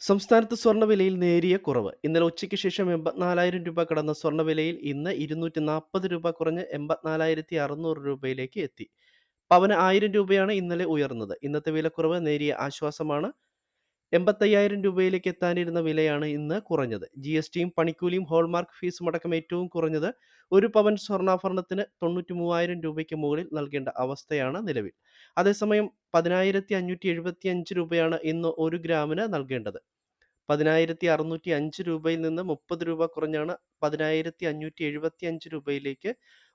സംസ്ഥാനത്ത് സ്വർണവിലയിൽ നേരിയ കുറവ്. ഇന്നലെ ഉച്ചയ്ക്ക് ശേഷം എൺപത്തിനാലായിരം രൂപ കടന്ന സ്വർണവിലയിൽ ഇന്ന് ഇരുന്നൂറ്റി നാൽപ്പത് രൂപ കുറഞ്ഞ് എൺപത്തിനാലായിരത്തി അറുന്നൂറ് രൂപയിലേക്ക് എത്തി. പവന് ആയിരം രൂപയാണ് ഇന്നലെ ഉയർന്നത്. ഇന്നത്തെ വിലക്കുറവ് നേരിയ ആശ്വാസമാണ്. എൺപത്തയ്യായിരം രൂപയിലേക്ക് എത്താനിരുന്ന വിലയാണ് ഇന്ന് കുറഞ്ഞത്. ജി എസ് ടിയും പണിക്കൂലിയും ഹോൾമാർക്ക് ഫീസും അടക്കം ഏറ്റവും കുറഞ്ഞത് ഒരു പവൻ സ്വർണാഭരണത്തിന് തൊണ്ണൂറ്റി മൂവായിരം രൂപയ്ക്ക് മുകളിൽ നൽകേണ്ട അവസ്ഥയാണ് നിലവിൽ. അതേസമയം പതിനായിരത്തി അഞ്ഞൂറ്റി എഴുപത്തി അഞ്ച് രൂപയാണ് ഇന്ന് ഒരു ഗ്രാമിന് നൽകേണ്ടത്. പതിനായിരത്തി അറുന്നൂറ്റി അഞ്ച് രൂപയിൽ നിന്ന് മുപ്പത് രൂപ കുറഞ്ഞാണ് പതിനായിരത്തി അഞ്ഞൂറ്റി എഴുപത്തി അഞ്ച് രൂപയിലേക്ക്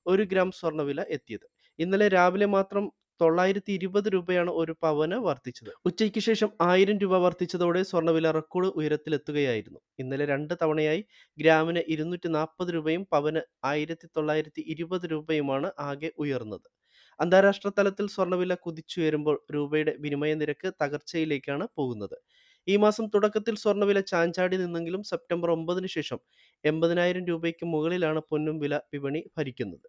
ഒരു ഗ്രാം സ്വർണവില എത്തിയത്. ഇന്നലെ രാവിലെ മാത്രം തൊള്ളായിരത്തി ഇരുപത് രൂപയാണ് ഒരു പവന് വർദ്ധിച്ചത്. ഉച്ചയ്ക്ക് ശേഷം ആയിരം രൂപ വർദ്ധിച്ചതോടെ സ്വർണവില റെക്കോർഡ് ഉയരത്തിലെത്തുകയായിരുന്നു. ഇന്നലെ രണ്ട് തവണയായി ഗ്രാമിന് ഇരുന്നൂറ്റി നാൽപ്പത് രൂപയും പവന് ആയിരത്തി തൊള്ളായിരത്തി ഇരുപത് രൂപയുമാണ് ആകെ ഉയർന്നത്. അന്താരാഷ്ട്ര തലത്തിൽ സ്വർണവില കുതിച്ചുയരുമ്പോൾ രൂപയുടെ വിനിമയ നിരക്ക് തകർച്ചയിലേക്കാണ് പോകുന്നത്. ഈ മാസം തുടക്കത്തിൽ സ്വർണവില ചാഞ്ചാടി നിന്നെങ്കിലും സെപ്റ്റംബർ ഒമ്പതിന് ശേഷം എൺപതിനായിരം രൂപയ്ക്ക് മുകളിലാണ് പൊന്നും വില വിപണി ഭരിക്കുന്നത്.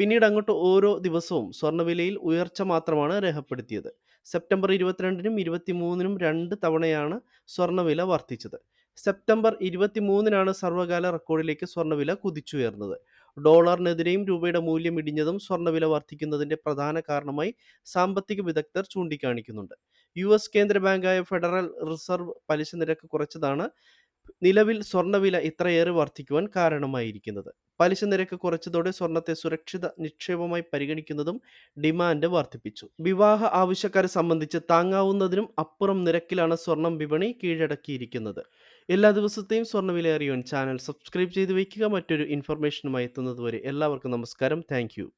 പിന്നീട് അങ്ങോട്ട് ഓരോ ദിവസവും സ്വർണവിലയിൽ ഉയർച്ച മാത്രമാണ് രേഖപ്പെടുത്തിയത്. സെപ്റ്റംബർ ഇരുപത്തിരണ്ടിനും ഇരുപത്തിമൂന്നിനും രണ്ട് തവണയാണ് സ്വർണവില വർദ്ധിച്ചത്. സെപ്റ്റംബർ ഇരുപത്തിമൂന്നിനാണ് സർവകാല റെക്കോർഡിലേക്ക് സ്വർണവില കുതിച്ചുയർന്നത്. ഡോളറിനെതിരെയും രൂപയുടെ മൂല്യം ഇടിഞ്ഞതും സ്വർണവില വർദ്ധിക്കുന്നതിന്റെ പ്രധാന കാരണമായി സാമ്പത്തിക വിദഗ്ധർ ചൂണ്ടിക്കാണിക്കുന്നുണ്ട്. യുഎസ് കേന്ദ്ര ബാങ്കായ ഫെഡറൽ റിസർവ് പലിശ നിരക്ക് കുറച്ചതാണ് നിലവിൽ സ്വർണവില ഇത്രയേറെ വർദ്ധിക്കുവാൻ കാരണമായിരിക്കുന്നത്. പലിശ നിരക്ക് കുറച്ചതോടെ സ്വർണത്തെ സുരക്ഷിത നിക്ഷേപമായി പരിഗണിക്കുന്നതും ഡിമാൻഡ് വർദ്ധിപ്പിച്ചു. വിവാഹ ആവശ്യക്കാരെ സംബന്ധിച്ച് താങ്ങാവുന്നതിനും അപ്പുറം നിരക്കിലാണ് സ്വർണം വിപണി കീഴടക്കിയിരിക്കുന്നത്. എല്ലാ ദിവസത്തെയും സ്വർണവില അറിയുവാൻ ചാനൽ സബ്സ്ക്രൈബ് ചെയ്ത് വയ്ക്കുക. മറ്റൊരു ഇൻഫർമേഷനുമായി എത്തുന്നതുവരെ എല്ലാവർക്കും നമസ്കാരം. താങ്ക്.